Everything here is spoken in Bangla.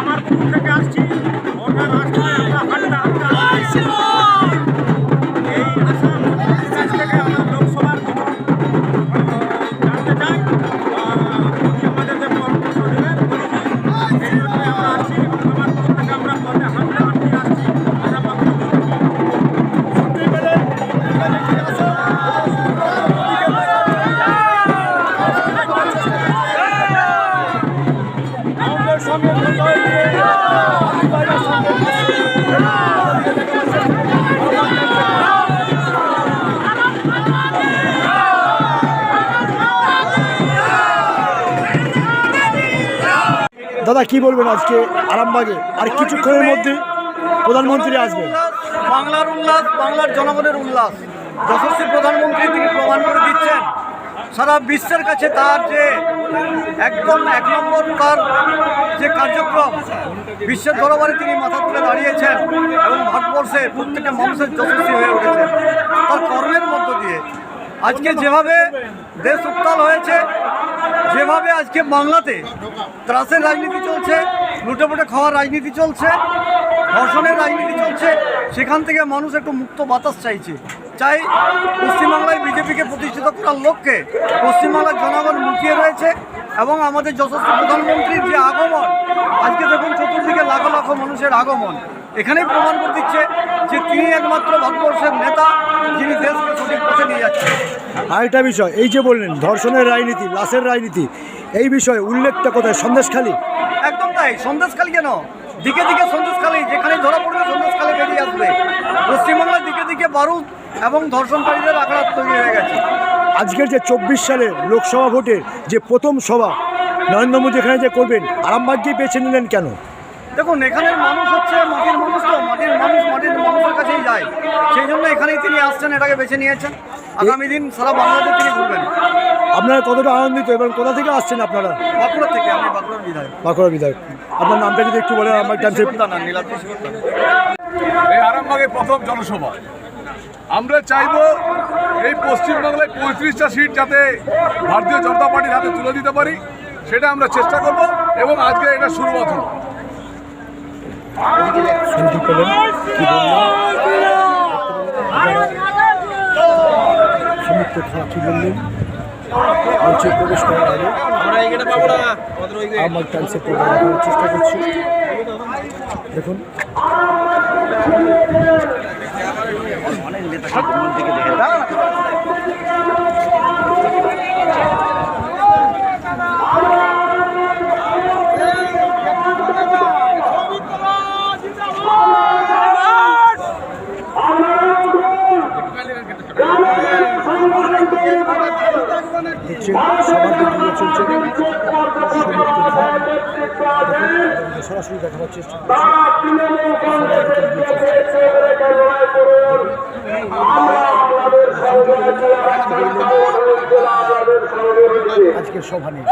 আমার পক্ষ থেকে আসছি। দাদা, কি বলবেন আজকে আরামবাগে? আর কিছুক্ষণের মধ্যে প্রধানমন্ত্রী আসবেন বাংলার উল্লাস, বাংলার জনগণের উল্লাস। যশস্বী প্রধানমন্ত্রী তিনি প্রমাণ করে দিচ্ছেন। সারা বিশ্বের কাছে তার যে একদম এক নম্বর তার যে কার্যক্রম, বিশ্বের দরবারে তিনি মাথা তুলে দাঁড়িয়েছেন এবং ভারতবর্ষে প্রত্যেকটা মানুষের যশস্বী হয়ে উঠেছেন। তার কর্মের মধ্য দিয়ে। আজকে যেভাবে দেশ উত্তাল হয়েছে, যেভাবে আজকে বাংলাতে ত্রাসের রাজনীতি চলছে লুটে পুটে খাওয়ার রাজনীতি চলছে, ধর্ষণের রাজনীতি চলছে, সেখান থেকে মানুষ একটু মুক্ত বাতাস চাইছে। চাই পশ্চিমবাংলায় বিজেপিকে প্রতিষ্ঠিত করার লক্ষ্যে পশ্চিমবাংলার জনগণ মুখিয়ে রয়েছে এবং আমাদের যশস্বী প্রধানমন্ত্রীর যে আগমন আজকে দেখুন চতুর্দিকে লাখ লাখ মানুষের আগমন। এখানেই প্রমাণ করে দিচ্ছে যে তিনি একমাত্র ভারতবর্ষের নেতা যিনি দেশকে সঠিক পথে নিয়ে যাচ্ছেন। আরেকটা বিষয় এই যে বললেন ধর্ষণের রাজনীতি লাশের রাজনীতি এই বিষয়ে উল্লেখটা কোথায়? সন্দেশখালী? একদম তাই সন্দেশখালী কেন? দিকে দিকে সন্দেশখালী যেখানে ধরা পড়বে সন্দেশখালী বেরিয়ে আসবে। পশ্চিমবাংলার দিকে দিকে বারুদ এবং ধর্ষণকারীদের আখড়া তৈরি হয়ে গেছে। আজকের যে চব্বিশ সালের লোকসভা ভোটের যে প্রথম সভা নরেন্দ্র মোদী এখানে যে করবেন আরামবাগকেই বেছে নিলেন কেন? দেখুন এখানের মানুষ হচ্ছে মাটির মানুষ তো মাটির মানুষ মাটির মানুষের কাছেই যায়। সেই জন্য এখানেই তিনি আসছেন এটাকে বেছে নিয়েছেন। আগামী দিন সারা বাংলাদেশ তিনি ঘুরবেন। আপনারা কতটা আনন্দিত এবং কোথা থেকে আসছেন আপনারা? বাঁকুড়া থেকে আমি বাঁকুড়ার বিধায়ক। বাঁকুড়া বিধায়ক। আপনার নামটা যদি একটু বলেন নীলাদ্রি শিবদানা। এই আরামবাগের প্রথম জনসভা আমরা চাইব এই পশ্চিমবাংলায় পঁয়ত্রিশটা সিট যাতে ভারতীয় জনতা পার্টির হাতে তুলে দিতে পারি সেটা আমরা চেষ্টা করব এবং আজকে এটা শুরুয়াত হলো। শুনতে পেলেন কি বললেন? মঞ্চে প্রবেশ করার আগে আমার টাইমসের প্রোগ্রাম দেখানোর চেষ্টা করছি। দেখুন। দেখছেন সবার দিকে চলছে সরাসরি দেখানোর চেষ্টা চলছে। আজকের সভা নেই